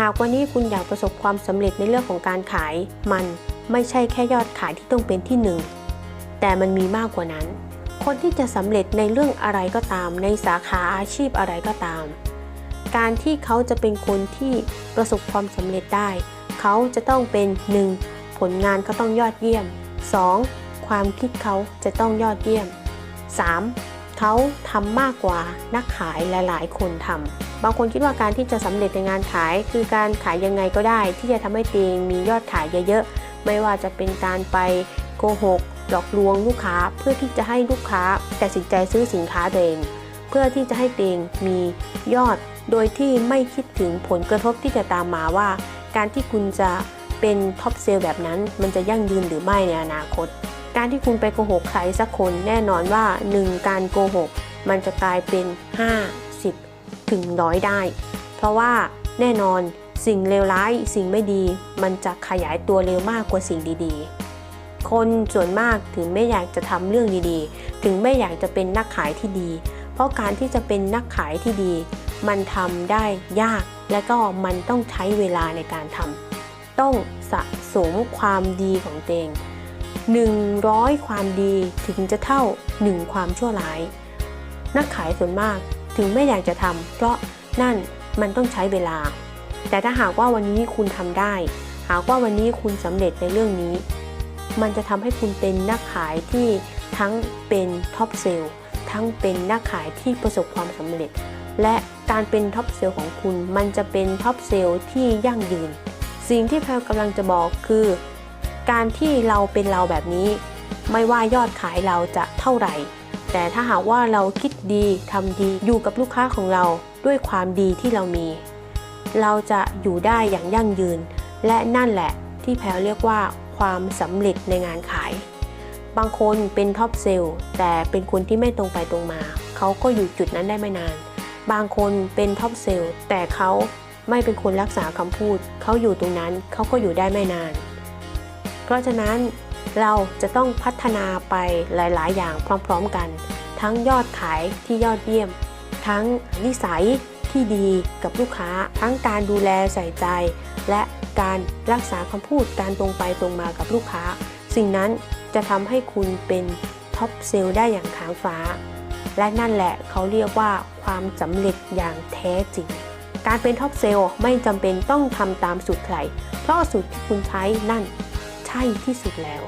หากวันนี้คุณอยากประสบความสำเร็จในเรื่องของการขาย มันไม่ใช่แค่ยอดขายที่ต้องเป็นที่หนึ่งแต่มันมีมากกว่านั้น คนที่จะสำเร็จในเรื่องอะไรก็ตาม ในสาขาอาชีพอะไรก็ตาม การที่เขาจะเป็นคนที่ประสบความสำเร็จได้ เขาจะต้องเป็น 1. ผลงานเขาต้องยอดเยี่ยม 2. ความคิดเขาจะต้องยอดเยี่ยม 3. เขาทำมากกว่านักขายหลายๆ คนทำบางคนคิดว่าการที่จะสำเร็จในงานขาย คือการขายยังไงก็ได้ ที่จะทำให้ตัวเองมียอดขายเยอะๆ ไม่ว่าจะเป็นการไปโกหกหลอกลวงลูกค้าเพื่อที่จะให้ลูกค้าตัดสินใจซื้อสินค้าตัวเอง เพื่อที่จะให้ตัวเองมียอด โดยที่ไม่คิดถึงผลกระทบที่จะตามมาว่า การที่คุณจะเป็นท็อปเซลล์แบบนั้น มันจะยั่งยืนหรือไม่ในอนาคต การที่คุณไปโกหกใครสักคนแน่นอนว่า 1 การโกหก มันจะกลายเป็น 50 ถึงร้อยได้ เพราะว่าแน่นอนสิ่งเลวร้ายสิ่งไม่ดี มันจะขยายตัวเร็วมากกว่าสิ่งดีๆ คนส่วนมากถึงไม่อยากจะทำเรื่องดีๆ ถึงไม่อยากจะเป็นนักขายที่ดี เพราะการที่จะเป็นนักขายที่ดี มันทำได้ยาก และก็มันต้องใช้เวลาในการทำต้องสะสมความดีของตัวเอง 100 ความดีถึงจะเท่า 1 ความชั่วร้าย นักขายส่วนมากถึงไม่อยากจะทำเพราะนั่นมันต้องใช้เวลา แต่ถ้าหากว่าวันนี้คุณทำได้ หากว่าวันนี้คุณสำเร็จในเรื่องนี้ มันจะทำให้คุณเป็นนักขายที่ทั้งเป็นท็อปเซลล์ทั้งเป็นนักขายที่ประสบความสำเร็จ และการเป็นท็อปเซลล์ของคุณ มันจะเป็นท็อปเซลล์ที่ยั่งยืน สิ่งที่แพลกำลังจะบอกคือ การที่เราเป็นเราแบบนี้ ไม่ว่ายอดขายเราจะเท่าไหร่ แต่ถ้าหากว่าเราคิดดีทำดีอยู่กับลูกค้าของเราด้วยความดีที่เรามี เราจะอยู่ได้อย่างยั่งยืน และนั่นแหละที่แพลเรียกว่าความสำเร็จในงานขาย บางคนเป็นท็อปเซลล์แต่เป็นคนที่ไม่ตรงไปตรงมา เขาก็อยู่จุดนั้นได้ไม่นาน บางคนเป็นท็อปเซลล์แต่เขาไม่เป็นคนรักษาคำพูด เขาอยู่ตรงนั้นเขาก็อยู่ได้ไม่นาน เพราะฉะนั้นเราจะต้องพัฒนาไปหลาย ๆ อย่างพร้อม ๆ กัน ทั้งยอดขายที่ยอดเยี่ยม ทั้งนิสัยที่ดีกับลูกค้า ทั้งการดูแลใส่ใจ และการรักษาคำพูดการตรงไปตรงมากับลูกค้า สิ่งนั้นจะทำให้คุณเป็นท็อปเซลล์ได้อย่างค้างฟ้า และนั่นแหละเขาเรียกว่าความสำเร็จอย่างแท้จริง การเป็นท็อปเซลล์ไม่จำเป็นต้องทำตามสูตรใครเพราะสูตรที่คุณใช้นั่น ช่ที่สุดแล้ว